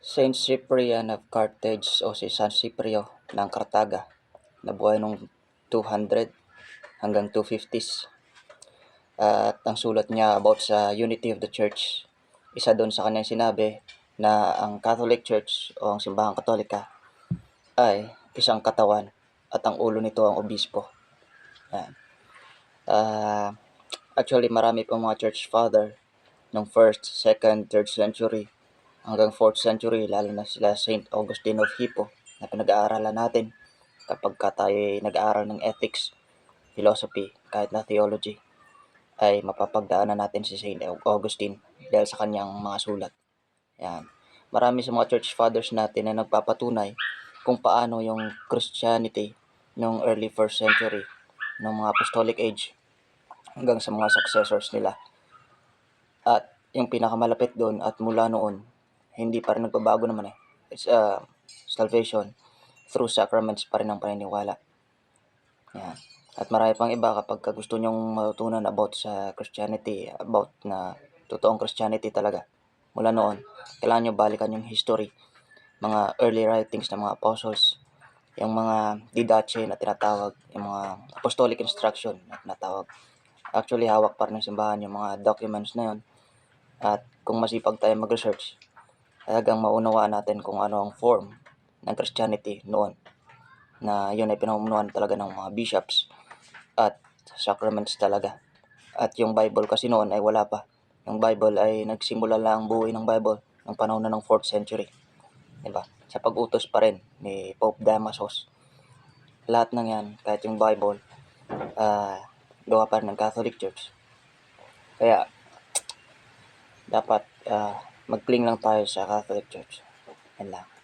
Saint Cyprian of Carthage o si San Ciprio ng Cartaga nabuhay noong 200 hanggang 250s. At ang sulat niya about sa unity of the church, isa doon sa kanyang sinabi na ang Catholic Church o ang simbahang katolika ay isang katawan at ang ulo nito ang obispo. Yan. Ah, actually, marami pang mga church father ng 1st, 2nd, 3rd century hanggang 4th century, lalo na sila Saint Augustine of Hippo na pinag-aaralan natin kapag ka tayo ay nag-aaral ng ethics, philosophy, kahit na theology, ay mapapagdaanan natin si Saint Augustine dahil sa kanyang mga sulat. Yan. Marami sa mga church fathers natin na nagpapatunay kung paano yung Christianity noong early 1st century, ng mga apostolic age, hanggang sa mga successors nila. At yung pinakamalapit doon at mula noon, hindi pa rin nagbabago naman eh. It's uh, salvation through sacraments pa rin ang paniniwala. Yan. At marami pang iba kapag ka gusto nyong matutunan about sa Christianity, about na totoong Christianity talaga. Mula noon, kailangan nyo balikan yung history, mga early writings ng mga apostles, yung mga didache na tinatawag, yung mga apostolic instruction na tinatawag. Actually, hawak pa rin ng simbahan yung mga documents na yun. At kung masipag tayo mag-research, talagang maunawaan natin kung ano ang form ng Christianity noon. Na yun ay pinamumunuan talaga ng mga bishops at sacraments talaga. At yung Bible kasi noon ay wala pa. Yung Bible ay nagsimula lang ang buhay ng Bible ng panahon na ng 4th century. Diba? Sa pag-utos pa rin ni Pope Damasus. Lahat ng yan, kahit yung Bible, ah gawa pa rin ng Catholic Church. Kaya, dapat ah mag-cling lang tayo sa Catholic Church. Yan lang.